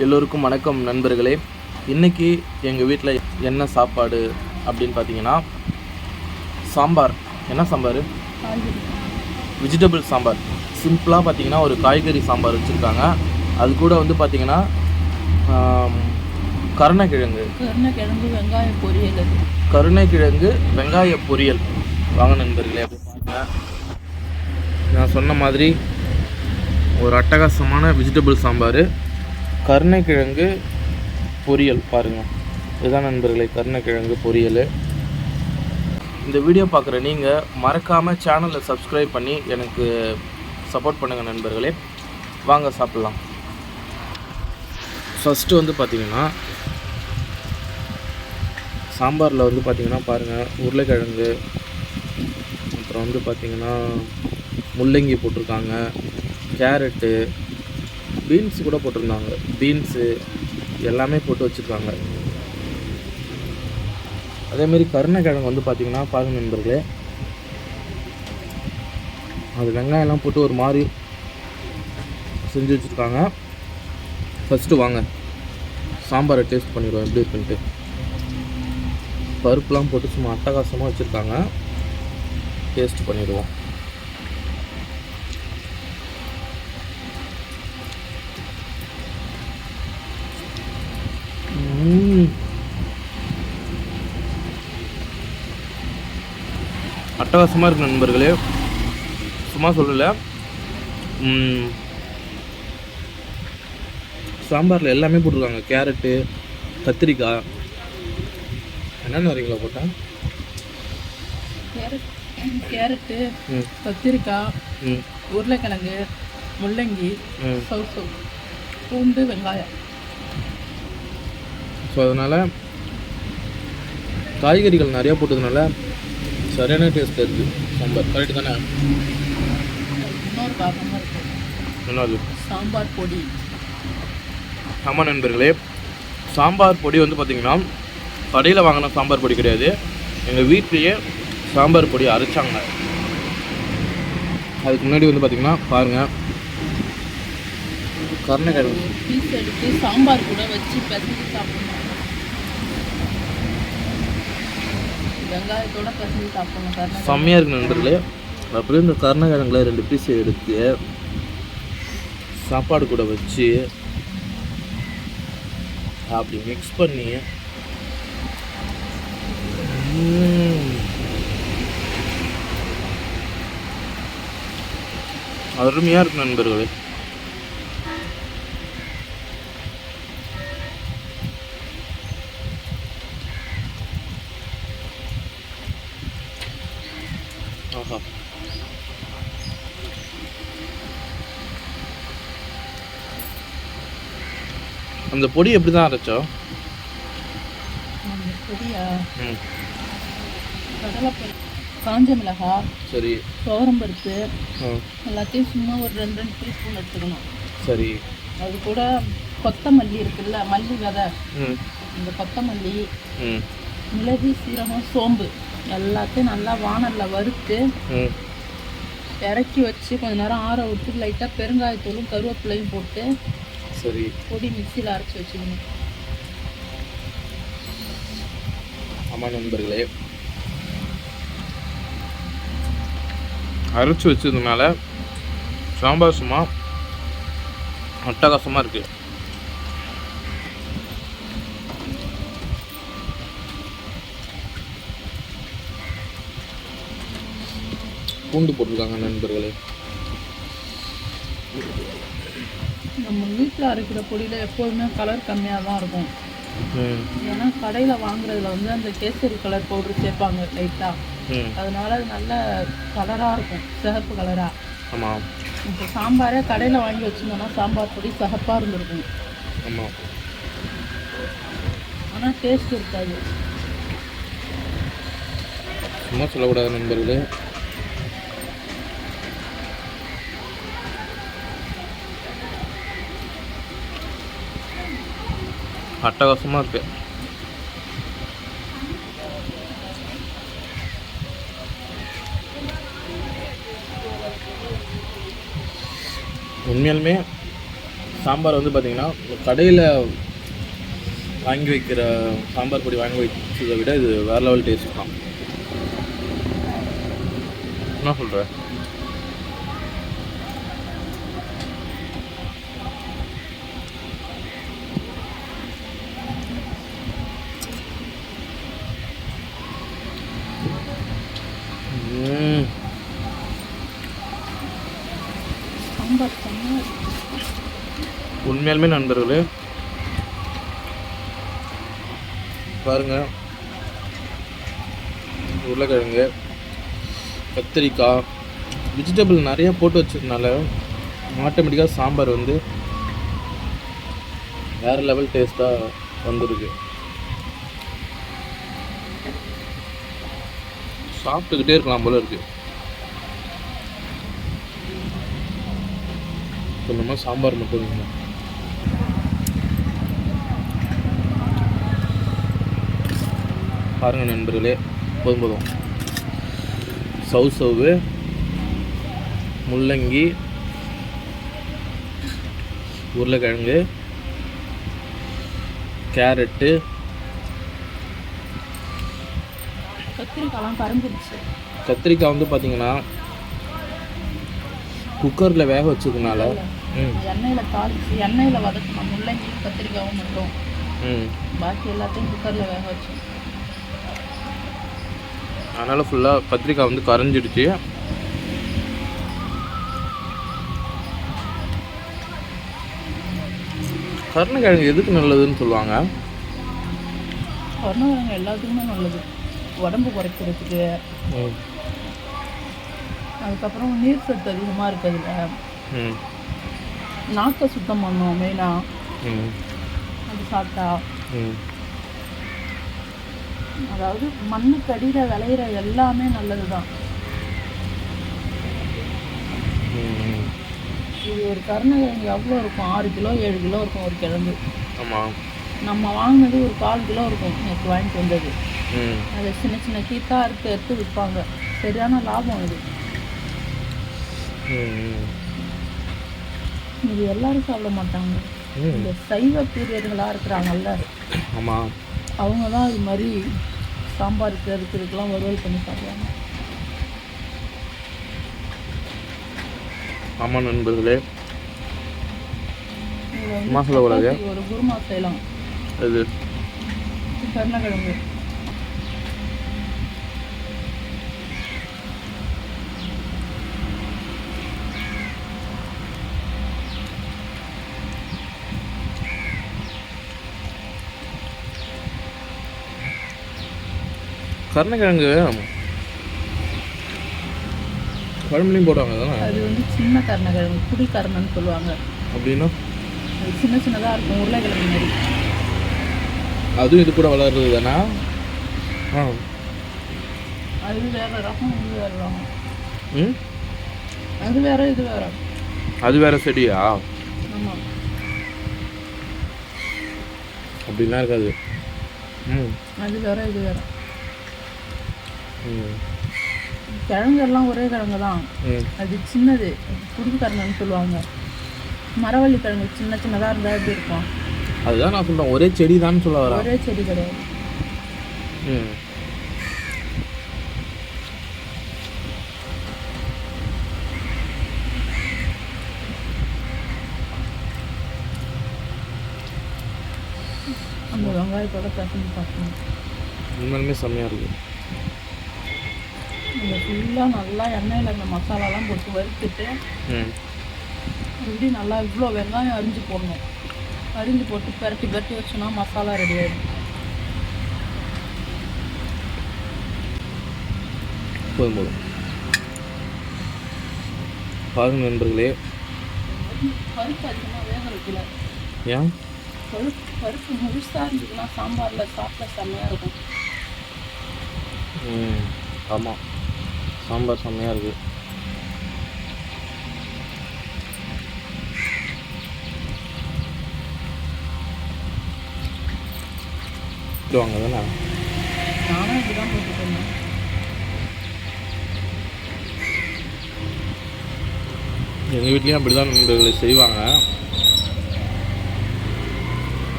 எல்லோருக்கும் வணக்கம் நண்பர்களே. இன்றைக்கி எங்கள் வீட்டில் என்ன சாப்பாடு அப்படின்னு பார்த்தீங்கன்னா சாம்பார். என்ன சாம்பார்? வெஜிடபிள் சாம்பார். சிம்பிளாக பார்த்தீங்கன்னா ஒரு காய்கறி சாம்பார் வச்சுருக்காங்க. அது கூட வந்து பார்த்தீங்கன்னா கருணைக்கிழங்கு. கருணக்கிழங்கு வெங்காய பொரியல். கருணைக்கிழங்கு வெங்காய பொரியல். வாங்க நண்பர்களே அப்படி பாருங்க. நான் சொன்ன மாதிரி ஒரு அட்டகாசமான வெஜிடபிள் சாம்பார். கருணைக்கிழங்கு பொரியல் பாருங்கள் இதுதான் நண்பர்களே கருணைக்கிழங்கு பொரியல். இந்த வீடியோ பார்க்குற நீங்கள் மறக்காமல் சேனலை சப்ஸ்கிரைப் பண்ணி எனக்கு சப்போர்ட் பண்ணுங்கள் நண்பர்களே. வாங்க சாப்பிட்லாம். ஃபஸ்ட்டு வந்து பார்த்திங்கன்னா சாம்பாரில் வந்து பார்த்திங்கன்னா பாருங்கள் உருளைக்கிழங்கு அப்புறம் வந்து பார்த்திங்கன்னா முள்ளங்கி போட்டிருக்காங்க கேரட்டு பீன்ஸ் கூட போட்டிருந்தாங்க. பீன்ஸு எல்லாமே போட்டு வச்சுருக்காங்க. அதேமாரி கருணைக்கிழங்கு வந்து பார்த்திங்கன்னா பாருங்க நண்பர்களே. அது வெங்காயம்லாம் போட்டு ஒரு மாதிரி செஞ்சு வச்சுருக்காங்க. ஃபஸ்ட்டு வாங்க. சாம்பாரை டேஸ்ட் பண்ணிடுவோம். எப்படி இருக்குன்ட்டு. பருப்புலாம் போட்டு சும்மா அட்டகாசமாக வச்சுருக்காங்க. டேஸ்ட் பண்ணிடுவோம். அட்டகாசமாக இருக்கு நண்பர்களே. சும்மா சொல்லல. சாம்பாரில் எல்லாமே போட்டிருக்காங்க. கேரட்டு கத்திரிக்காய். என்னென்ன வரீங்களா போட்டேன் கேரட் கேரட்டு கத்திரிக்காய் உருளைக்கிழங்கு முள்ளங்கி சவுசவு பூண்டு வெங்காயம். ஸோ அதனால் காய்கறிகள் நிறையா போட்டதுனால சரியான டேஸ்ட் இருக்குது சாம்பார் கரெக்டு தானே? இன்னொரு என்னது? சாம்பார் பொடி. ஆமாம் நண்பர்களே சாம்பார் பொடி வந்து பார்த்திங்கன்னா கடையில் வாங்கின சாம்பார் பொடி கிடையாது. எங்கள் வீட்லேயே சாம்பார் பொடி அரைச்சாங்க. அதுக்கு முன்னாடி வந்து பார்த்திங்கன்னா பாருங்கள் எடுத்து சாம்பார் கூட வச்சு பிசைஞ்சு சாப்பிடணும். வெங்காயத்தோட சாப்பிடணும் செம்மையாக இருக்கு நண்பர்களே. அப்படியே இந்த கருணைக்கிழங்குல ரெண்டு பீஸ் எடுத்து சாப்பாடு கூட வச்சு அப்படி மிக்ஸ் பண்ணி அருமையாக இருக்கு நண்பர்களே. அந்த பொடி எப்படி தான் அரைச்சோம் பொடியா? ம். கடலைப்பருப்பு காஞ்ச மிளகாய் சரி. துவரம்பருப்பு ஆ. எல்லாத்தையும் சும்மா ஒரு ரெண்டு ரெண்டு டீஸ்பூன் எடுத்துக்கணும். சரி. அது கூட கொத்தமல்லி இருக்குல்ல மல்லி விதை. இந்த கொத்தமல்லி மிளகு சீரகம் சோம்பு எல்லாத்தையும் நல்லா வானலில் வறுத்து இறக்கி வச்சு கொஞ்ச நேரம் ஆற விட்டு லைட்டாக பெருங்காயத்தூளும் கருவேப்பிலையும் போட்டு சரி. பொடி மிக்சியில் அரைச்சி வச்சுக்கணும். ஆமாம் நண்பர்களே. அரைச்சி வச்சதுனால சாம்பார் சும்மா அட்டகாசமாக இருக்குது பூண்டு போட்டிருக்காங்க நண்பர்களே. நம்ம வீட்டில் அரைக்கிற பொடியில் எப்போதுமே கலர் கம்மியாக தான் இருக்கும் ஏன்னா கடையில் வாங்குறதுல வந்து அந்த கேசரி கலர் பவுடர் சேர்ப்பாங்க லைட்டாக அதனால அது நல்ல கலராக இருக்கும் சிகப்பு கலராக ஆமாம் இப்போ சாம்பாரே கடையில் வாங்கி வச்சுருந்தோம்னா சாம்பார் பொடி சிகப்பாக இருந்திருக்கும். ஆமாம் ஆனால் டேஸ்ட் இருக்காது. சும்மா சொல்லக்கூடாது நண்பர்களே. அட்டகாசமாக இருக்கு. உண்மையாலுமே சாம்பார் வந்து பார்த்திங்கன்னா கடையில் வாங்கி வைக்கிற சாம்பார் பொடி வாங்கி வைச்சதை விட இது வேறு லெவல் டேஸ்ட் தான். என்ன சொல்கிற உண்மையாலுமே நண்பர்களே. பாருங்க. உருளைக்கிழங்கு கத்திரிக்காய் வெஜிடபிள் நிறைய போட்டு வச்சதுனால ஆட்டோமேட்டிக்காக சாம்பார் வந்து வேறு லெவல் டேஸ்ட்டாக வந்திருக்கு. சாப்பிட்டுக்கிட்டே இருக்கலாம் போல இருக்குது கொஞ்சமாக சாம்பார் மட்டும் இல்லை பாருங்கள் நண்பர்களே போதும் போதும். சவு சவ்வு முள்ளங்கி உருளைக்கிழங்கு கேரட்டு கத்திரிக்காய்லாம் கரைஞ்சிருச்சு கத்திரிக்காய் வந்து பார்த்தீங்கன்னா குக்கரில் வேக வச்சதுனால எண்ணெயில் தாளிச்சு எண்ணெயில் வதக்கணும் முள்ளங்கி கத்திரிக்காவும் மட்டும். ம். பாக்கி எல்லாத்தையும் குக்கரில் வேக வச்சோம் அதனால் ஃபுல்லாக கத்திரிக்காய் வந்து கரைஞ்சிடுச்சு. கருணைக்கிழங்கு எதுக்கு நல்லதுன்னு சொல்லுவாங்க? உருளைக்கிழங்கு எல்லாத்துக்குமே நல்லது. உடம்பு குறைக்கிறதுக்கு. அதுக்கப்புறம் நீர் சத்து அதிகமாக இருக்கிறதுல. நாக்கை சுத்தம் பண்ணும் மெயினாக அது சாப்பிட்டா. அதாவது மண்ணுக்கு அடியில் விளையிற எல்லாமே நல்லது தான் இது ஒரு கருணைக்கிழங்கு எவ்வளோ இருக்கும்? ஆறு கிலோ ஏழு கிலோ இருக்கும் ஒரு கிழங்கு. ஆமாம் நம்ம வாங்கினது ஒரு கால் கிலோ இருக்கும். நேற்று வாங்கிட்டு வந்தது. அதை சின்ன சின்ன கீத்தாக அறுத்து எடுத்து விற்பாங்க. சரியான லாபம் இது இது எல்லாரும் சாப்பிட மாட்டாங்க. இந்த சைவ பிரியர்களாக இருக்கிறாங்கல்ல. ஆமாம் அவங்க தான் இது மாதிரி சாம்பாருக்கு அதுக்கு இதுக்கெல்லாம் வறுவல் பண்ணி சாப்பிடுவாங்க. ஆமாம் நண்பர்களே. ஒரு குருமா செய்யலாம். இது கருணக்கிழங்கு. கருணைக்கிழங்கு. குழம்புலையும் போடுவாங்க தானே? அது வந்து சின்ன கருணக்கிழங்கு புடி கருணைன்னு சொல்லுவாங்க. அப்படின்னா? அது சின்ன சின்னதாக இருக்கும் உருளைக்கிழங்கு மாதிரி. அதுவும் இது கூட வளர்றது தானே? ஆ. அது வேற ரகம் இது வேற ரகம். ம்? அது வேற இது வேற. அது வேற செடியா? ஆமாம் அப்படிலாம் இருக்காது. ம். அது வேற இது வேற. கிழங்கெல்லாம் ஒரே கிழங்கு தான். அது சின்னது புடிக்கரணன்னு சொல்லுவாங்க. மரவள்ளி கிழங்கு சின்ன சின்னதாக இருந்தால் எப்படி இருக்கும்? அதுதான் நான் சொல்கிறேன் ஒரே செடி தான் சொல்ல வரேன். ஒரே செடி கிடையாது. ம். அந்த வெங்காயத்தோட பசங்க பார்க்கணும் உண்மையிலுமே செம்மையாக இருக்குது அந்த ஃபுல்லாக நல்லா எண்ணெயில் அந்த மசாலாலாம் போட்டு வறுத்துட்டு இப்படி நல்லா இவ்வளோ வெங்காயம் அரிஞ்சு போடணும். அரிஞ்சு போட்டு பெரட்டி பெரட்டி வச்சோன்னா மசாலா ரெடி ஆகிடும் போதும் போதும். பாருங்க நண்பர்களே. பருப்பு அதிகமாக வேக வைக்கல. ஏன்? பருப்பு பருப்பு முழுசாக இருந்துச்சுன்னா சாம்பாரில் சாப்பிட செம்மையாக இருக்கும். ம் ஆமாம் சாம்பார் செம்மையாக இருக்குது வாங்க தானே எங்கள் வீட்லேயும் அப்படி தான் நண்பர்களை செய்வாங்க.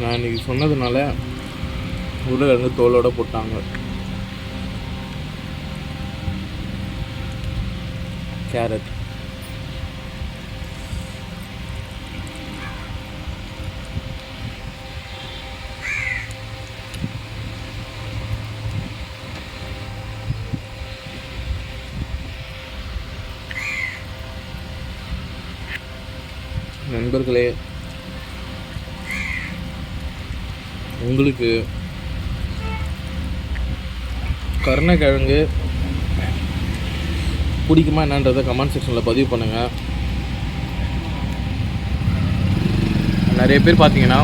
நான் இன்னைக்கு சொன்னதுனால உருளைக்கிழங்கு தோலோடு போட்டாங்க. கேரட் நண்பர்களே உங்களுக்கு கருணக்கிழங்கு பிடிக்குமா என்னன்றதை கமெண்ட் செக்ஷனில் பதிவு பண்ணுங்கள் நிறைய பேர் பார்த்தீங்கன்னா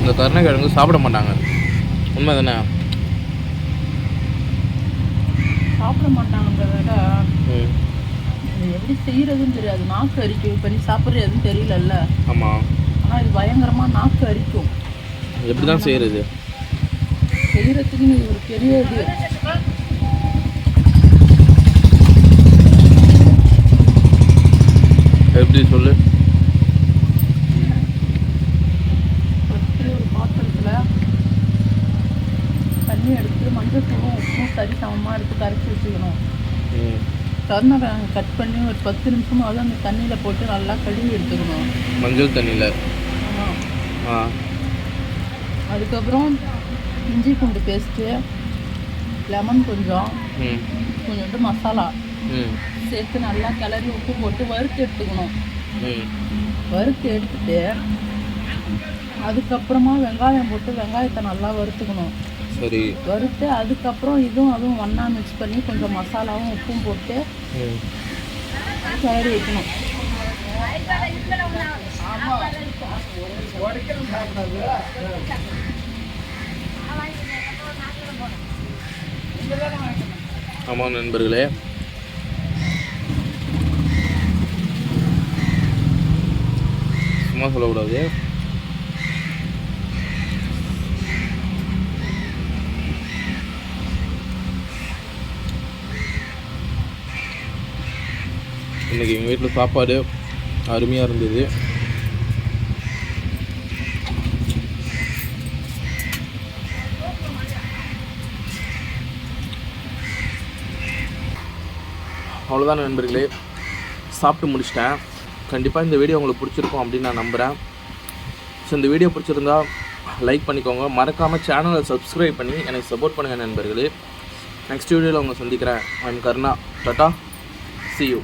இந்த கருணைக்கிழங்கு சாப்பிட மாட்டாங்க. உண்மை தானே சாப்பிட மாட்டாங்கன்றத எப்படி செய்யறதுன்னு தெரியாது. நாக்கு அரிக்கும். இப்போ நீ சாப்பிட்றது எதுவும் தெரியலல்ல. ஆமாம் ஆனால் இது பயங்கரமாக நாக்கு அரிக்கும். எப்படி தான் செய்கிறது செய்யறதுக்கு இது ஒரு பெரிய இது. எப்படி சொல்லு? தண்ணி எடுத்து மஞ்சள் தூளும் உப்பும் சரி சமமாக எடுத்து கரைச்சி வச்சுக்கணும். கருணக்கிழங்கு கட் பண்ணி ஒரு பத்து நிமிஷமாவது அந்த தண்ணியில் போட்டு நல்லா கழுவி எடுத்துக்கணும். மஞ்சள் தண்ணியில்? ஆ. அதுக்கப்புறம் இஞ்சி பூண்டு பேஸ்ட்டு லெமன் கொஞ்சம் கொஞ்சோண்டு மசாலா. சேர்த்து நல்லா கிளறி உப்பு போட்டு வறுத்து எடுத்துக்கணும். வறுத்து எடுத்துட்டு அதுக்கப்புறமா வெங்காயம் போட்டு வெங்காயத்தை நல்லா வறுத்துக்கணும். சரி. வறுத்து அதுக்கப்புறம் இதுவும் அதுவும் ஒன்றா மிக்ஸ் பண்ணி கொஞ்சம் மசாலாவும் உப்பும் போட்டு கிளறி வைக்கணும். ஆமாம் நண்பர்களே. அதிகமாக சொல்லக்கூடாது. இன்னைக்கு எங்கள் வீட்டில் சாப்பாடு அருமையாக இருந்தது. அவ்வளோதான் நண்பர்களே. சாப்பிட்டு முடிச்சிட்டேன். கண்டிப்பாக இந்த வீடியோ உங்களுக்கு பிடிச்சிருக்கும் அப்படின்னு நான் நம்புகிறேன் ஸோ இந்த வீடியோ பிடிச்சிருந்தா லைக் பண்ணிக்கோங்க. மறக்காமல் சேனலை சப்ஸ்கிரைப் பண்ணி எனக்கு சப்போர்ட் பண்ணுங்கள் நண்பர்களே. நெக்ஸ்ட் வீடியோவில் உங்களை சந்திக்கிறேன். I'm Karuna tata see you